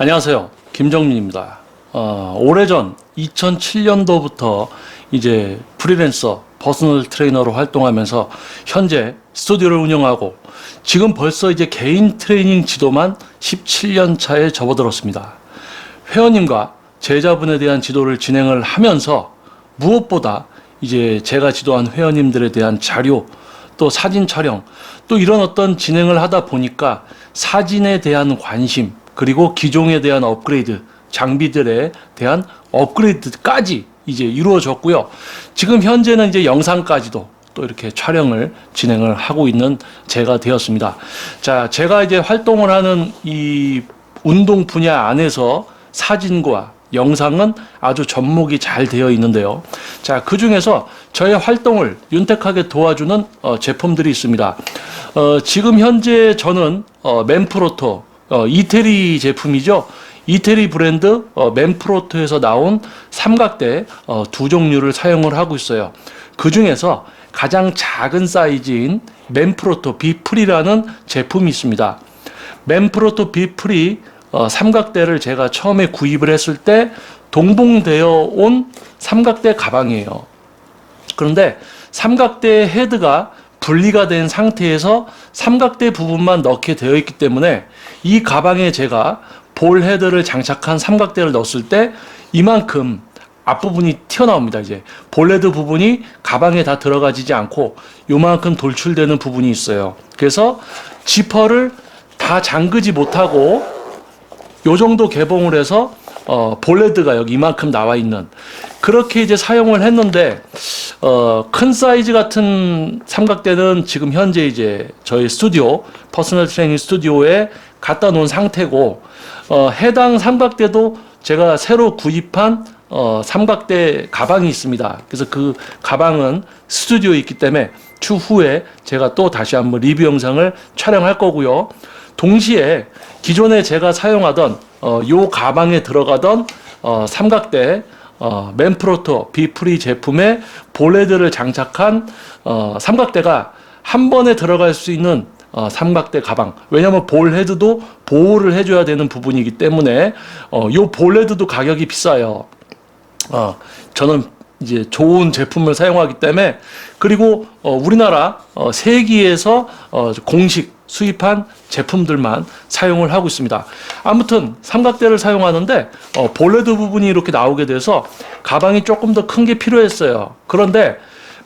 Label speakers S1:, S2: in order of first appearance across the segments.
S1: 안녕하세요. 김정민입니다. 어, 오래전 2007년도부터 이제 프리랜서 퍼스널 트레이너로 활동하면서 현재 스튜디오를 운영하고 지금 벌써 이제 개인 트레이닝 지도만 17년 차에 접어들었습니다. 회원님과 제자분에 대한 지도를 진행을 하면서 무엇보다 이제 제가 지도한 회원님들에 대한 자료 또 사진 촬영 또 이런 어떤 진행을 하다 보니까 사진에 대한 관심 그리고 기종에 대한 업그레이드 장비들에 대한 업그레이드까지 이제 이루어졌고요. 지금 현재는 이제 영상까지도 또 이렇게 촬영을 진행을 하고 있는 제가 되었습니다. 자, 제가 이제 활동을 하는 이 운동 분야 안에서 사진과 영상은 아주 접목이 잘 되어 있는데요. 자, 그 중에서 저의 활동을 윤택하게 도와주는 어, 제품들이 있습니다. 어, 지금 현재 저는 어, 맨프로토 어, 이태리 제품이죠. 이태리 브랜드 어, 맨프로토에서 나온 삼각대 어, 두 종류를 사용을 하고 있어요. 그 중에서 가장 작은 사이즈인 맨프로토 비프리라는 제품이 있습니다. 맨프로토 비프리 어, 삼각대를 제가 처음에 구입을 했을 때 동봉되어 온 삼각대 가방이에요. 그런데 삼각대 헤드가 분리가 된 상태에서 삼각대 부분만 넣게 되어 있기 때문에 이 가방에 제가 볼 헤드를 장착한 삼각대를 넣었을 때 이만큼 앞부분이 튀어나옵니다. 이제 볼헤드 부분이 가방에 다 들어가지지 않고 요만큼 돌출되는 부분이 있어요. 그래서 지퍼를 다 잠그지 못하고 요 정도 개봉을 해서 어, 볼레드가 여기 이만큼 나와 있는 그렇게 이제 사용을 했는데 어, 큰 사이즈 같은 삼각대는 지금 현재 이제 저희 스튜디오 퍼스널 트레이닝 스튜디오에 갖다 놓은 상태고 어, 해당 삼각대도 제가 새로 구입한 어, 삼각대 가방이 있습니다. 그래서 그 가방은 스튜디오에 있기 때문에 추후에 제가 또 다시 한번 리뷰 영상을 촬영할 거고요. 동시에 기존에 제가 사용하던 어, 요 가방에 들어가던 어, 삼각대 어, 맨프로토 비프리 제품의 볼헤드를 장착한 어, 삼각대가 한 번에 들어갈 수 있는 어, 삼각대 가방. 왜냐하면 볼 헤드도 보호를 해줘야 되는 부분이기 때문에 어, 요 볼 헤드도 가격이 비싸요. 어, 저는 이제 좋은 제품을 사용하기 때문에 그리고 어, 우리나라 어, 세기에서 어, 공식 수입한 제품들만 사용을 하고 있습니다. 아무튼 삼각대를 사용하는데 어, 볼레드 부분이 이렇게 나오게 돼서 가방이 조금 더 큰 게 필요했어요. 그런데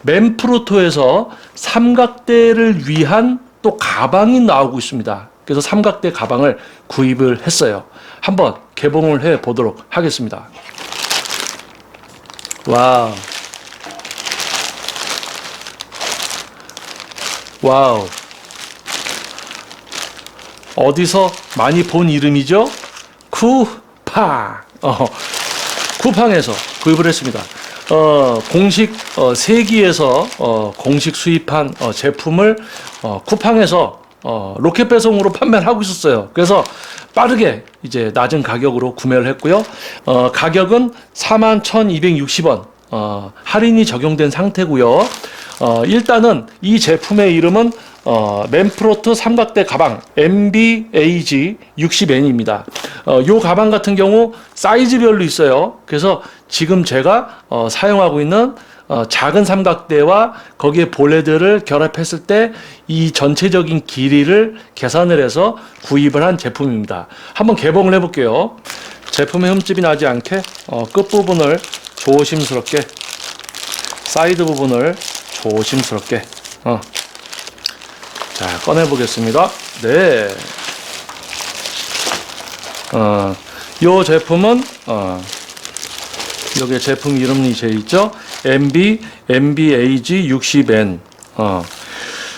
S1: 맨프로토에서 삼각대를 위한 또 가방이 나오고 있습니다. 그래서 삼각대 가방을 구입을 했어요. 한번 개봉을 해 보도록 하겠습니다. 와우. 와우. 어디서 많이 본 이름이죠? 쿠팡. 어, 쿠팡에서 구입을 했습니다. 어, 공식 어, 세기에서 어, 공식 수입한 어, 제품을 어, 쿠팡에서 어, 로켓 배송으로 판매를 하고 있었어요. 그래서 빠르게 이제 낮은 가격으로 구매를 했고요. 어, 가격은 41,260원. 어, 할인이 적용된 상태고요. 어, 일단은 이 제품의 이름은 어, 맨프로트 삼각대 가방 MBAG 60N입니다. 어, 요 가방 같은 경우 사이즈별로 있어요. 그래서 지금 제가 어, 사용하고 있는 어, 작은 삼각대와 거기에 볼헤드를 결합했을 때 이 전체적인 길이를 계산을 해서 구입을 한 제품입니다. 한번 개봉을 해볼게요. 제품에 흠집이 나지 않게 어, 끝부분을 조심스럽게 사이드 부분을 조심스럽게 어. 자 꺼내 보겠습니다. 네. 어, 요 제품은 어, 여기 제품 이름이 제 있죠. MB MBAG 60N. 어.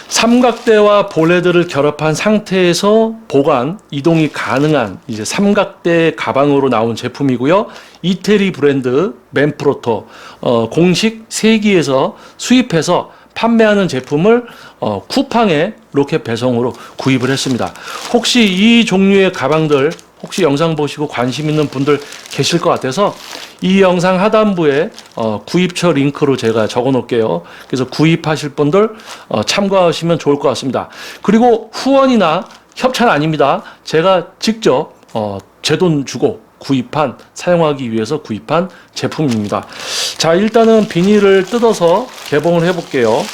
S1: 삼각대와 볼헤드를 결합한 상태에서 보관, 이동이 가능한 이제 삼각대 가방으로 나온 제품이고요. 이태리 브랜드 맨프로토 어, 공식 세기에서 수입해서 판매하는 제품을 어, 쿠팡에 로켓 배송으로 구입을 했습니다. 혹시 이 종류의 가방들 혹시 영상 보시고 관심 있는 분들 계실 것 같아서 이 영상 하단부에 어, 구입처 링크로 제가 적어 놓을게요. 그래서 구입하실 분들 어, 참고하시면 좋을 것 같습니다. 그리고 후원이나 협찬 아닙니다. 제가 직접 어, 제 돈 주고 구입한 사용하기 위해서 구입한 제품입니다. 자 일단은 비닐을 뜯어서 개봉을 해볼게요.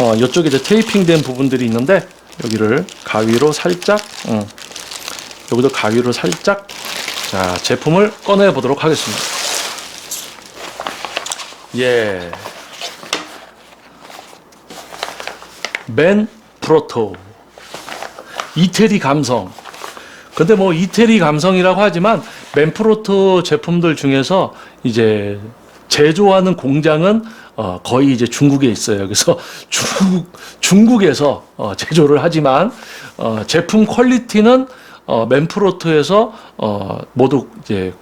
S1: 어, 이쪽에 이제 테이핑된 부분들이 있는데 여기를 가위로 살짝, 음, 여기도 가위로 살짝 자 제품을 꺼내 보도록 하겠습니다. 예, 맨 프로토 이태리 감성. 근데 뭐 이태리 감성이라고 하지만 맨프로토 제품들 중에서 이제 제조하는 공장은 어 거의 이제 중국에 있어요. 그래서 중국 중국에서 어 제조를 하지만 어 제품 퀄리티는 어 맨프로토에서 어 모두 이제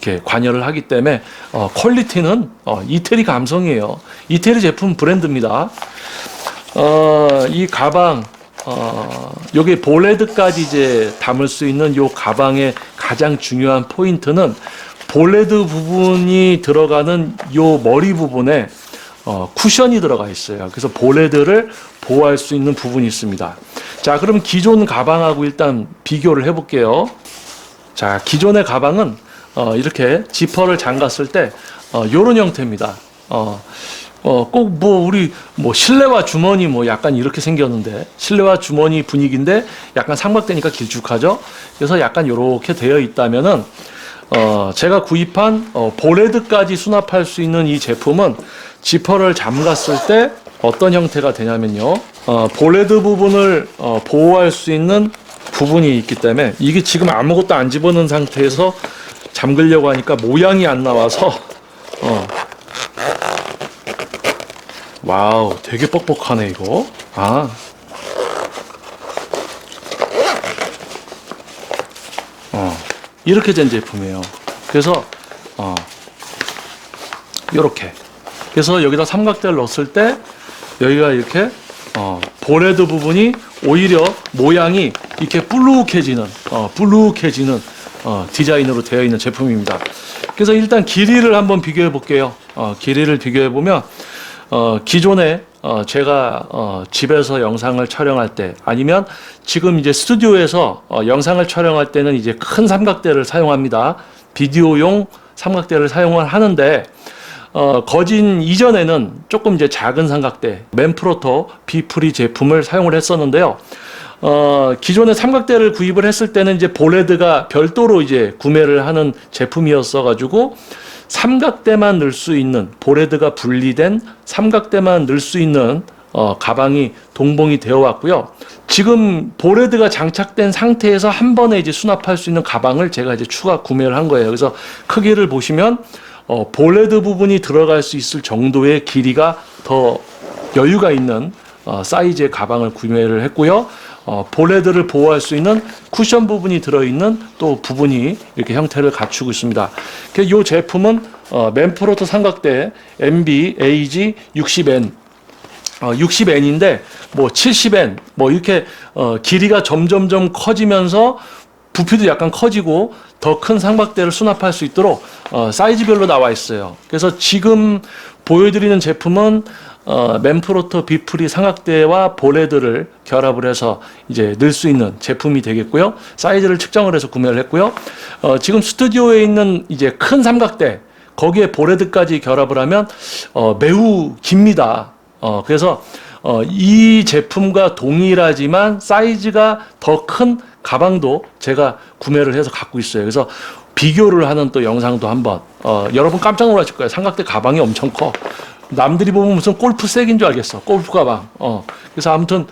S1: 이렇게 관여를 하기 때문에 어 퀄리티는 어 이태리 감성이에요. 이태리 제품 브랜드입니다. 어, 이 가방, 어, 여기 볼레드까지 이제 담을 수 있는 요 가방의 가장 중요한 포인트는 볼레드 부분이 들어가는 요 머리 부분에 어, 쿠션이 들어가 있어요. 그래서 볼레드를 보호할 수 있는 부분이 있습니다. 자, 그럼 기존 가방하고 일단 비교를 해볼게요. 자, 기존의 가방은 어, 이렇게 지퍼를 잠갔을 때 어, 요런 형태입니다. 어, 어, 꼭 뭐 우리 뭐 실내화 주머니 뭐 약간 이렇게 생겼는데 실내화 주머니 분위기인데 약간 삼각대니까 길쭉하죠. 그래서 약간 요렇게 되어 있다면은 어, 제가 구입한 어, 볼헤드까지 수납할 수 있는 이 제품은 지퍼를 잠갔을 때 어떤 형태가 되냐면요. 어, 볼헤드 부분을 어, 보호할 수 있는 부분이 있기 때문에 이게 지금 아무것도 안 집어넣은 상태에서 잠그려고 하니까 모양이 안 나와서 어, 와우, 되게 뻑뻑하네 이거. 아. 어. 이렇게 된 제품이에요. 그래서 어. 요렇게. 그래서 여기다 삼각대를 넣었을 때 여기가 이렇게 어, 볼헤드 부분이 오히려 모양이 이렇게 불룩해지는 어, 불룩해지는 어, 디자인으로 되어 있는 제품입니다. 그래서 일단 길이를 한번 비교해 볼게요. 어, 길이를 비교해 보면 어, 기존에 어, 제가 어, 집에서 영상을 촬영할 때 아니면 지금 이제 스튜디오에서 어, 영상을 촬영할 때는 이제 큰 삼각대를 사용합니다. 비디오용 삼각대를 사용을 하는데 어, 거진 이전에는 조금 이제 작은 삼각대 맨프로토 비프리 제품을 사용을 했었는데요. 어, 기존의 삼각대를 구입을 했을 때는 이제 볼헤드가 별도로 이제 구매를 하는 제품이었어 가지고 삼각대만 넣을 수 있는 볼헤드가 분리된 삼각대만 넣을 수 있는 어, 가방이 동봉이 되어 왔고요. 지금 볼헤드가 장착된 상태에서 한 번에 이제 수납할 수 있는 가방을 제가 이제 추가 구매를 한 거예요. 그래서 크기를 보시면 어, 볼헤드 부분이 들어갈 수 있을 정도의 길이가 더 여유가 있는 어, 사이즈의 가방을 구매를 했고요. 어, 볼헤드를 보호할 수 있는 쿠션 부분이 들어있는 또 부분이 이렇게 형태를 갖추고 있습니다. 이 제품은 어, 맨프로토 삼각대 MB AG 60N 어, 60N인데 뭐 70N 뭐 이렇게 어, 길이가 점점점 커지면서 부피도 약간 커지고 더큰 삼각대를 수납할 수 있도록 어, 사이즈별로 나와 있어요. 그래서 지금 보여드리는 제품은 어, 맨프로토 비프리 삼각대와 볼헤드를 결합을 해서 이제 넣을 수 있는 제품이 되겠고요. 사이즈를 측정을 해서 구매를 했고요. 어, 지금 스튜디오에 있는 이제 큰 삼각대 거기에 볼헤드까지 결합을 하면 어, 매우 깁니다. 어, 그래서 어, 이 제품과 동일하지만 사이즈가 더큰 가방도 제가 구매를 해서 갖고 있어요. 그래서 비교를 하는 또 영상도 한번 어, 여러분 깜짝 놀라실 거예요. 삼각대 가방이 엄청 커. 남들이 보면 무슨 골프 색인 줄 알겠어. 골프 가방. 어. 그래서 아무튼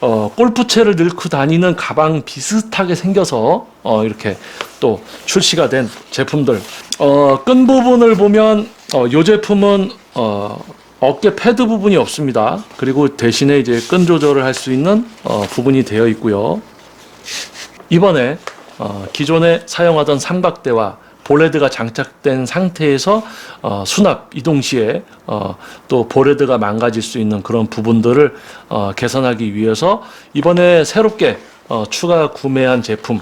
S1: 어, 골프채를 넣고 다니는 가방 비슷하게 생겨서 어, 이렇게 또 출시가 된 제품들. 어, 끈 부분을 보면 어, 요 제품은 어, 어깨 패드 부분이 없습니다. 그리고 대신에 이제 끈 조절을 할 수 있는 어, 부분이 되어 있고요. 이번에 어, 기존에 사용하던 삼각대와 볼헤드가 장착된 상태에서 어, 수납 이동 시에 어, 또 볼헤드가 망가질 수 있는 그런 부분들을 어, 개선하기 위해서 이번에 새롭게 어, 추가 구매한 제품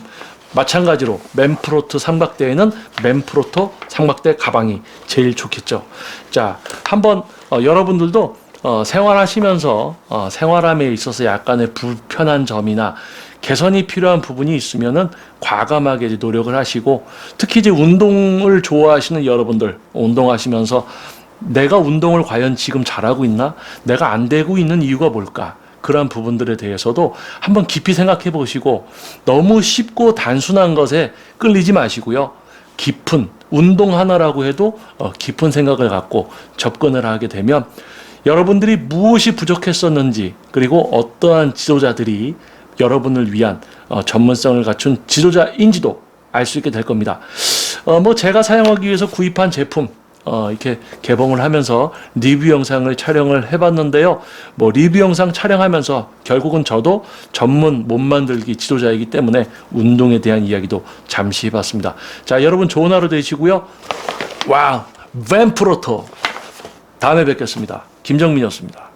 S1: 마찬가지로 맨프로트 삼각대에는 맨프로토 삼각대 가방이 제일 좋겠죠. 자, 한번 어, 여러분들도 어, 생활하시면서 어, 생활함에 있어서 약간의 불편한 점이나 개선이 필요한 부분이 있으면은 과감하게 이제 노력을 하시고 특히 이제 운동을 좋아하시는 여러분들 운동하시면서 내가 운동을 과연 지금 잘하고 있나? 내가 안 되고 있는 이유가 뭘까? 그러한 부분들에 대해서도 한번 깊이 생각해 보시고 너무 쉽고 단순한 것에 끌리지 마시고요. 깊은 운동 하나라고 해도 어, 깊은 생각을 갖고 접근을 하게 되면 여러분들이 무엇이 부족했었는지 그리고 어떠한 지도자들이 여러분을 위한 어, 전문성을 갖춘 지도자인지도 알 수 있게 될 겁니다. 어, 뭐 제가 사용하기 위해서 구입한 제품 어, 이렇게 개봉을 하면서 리뷰 영상을 촬영을 해봤는데요. 뭐 리뷰 영상 촬영하면서 결국은 저도 전문 몸 만들기 지도자이기 때문에 운동에 대한 이야기도 잠시 해봤습니다. 자, 여러분 좋은 하루 되시고요. 와우, 뱀프로토. 다음에 뵙겠습니다. 김정민이었습니다.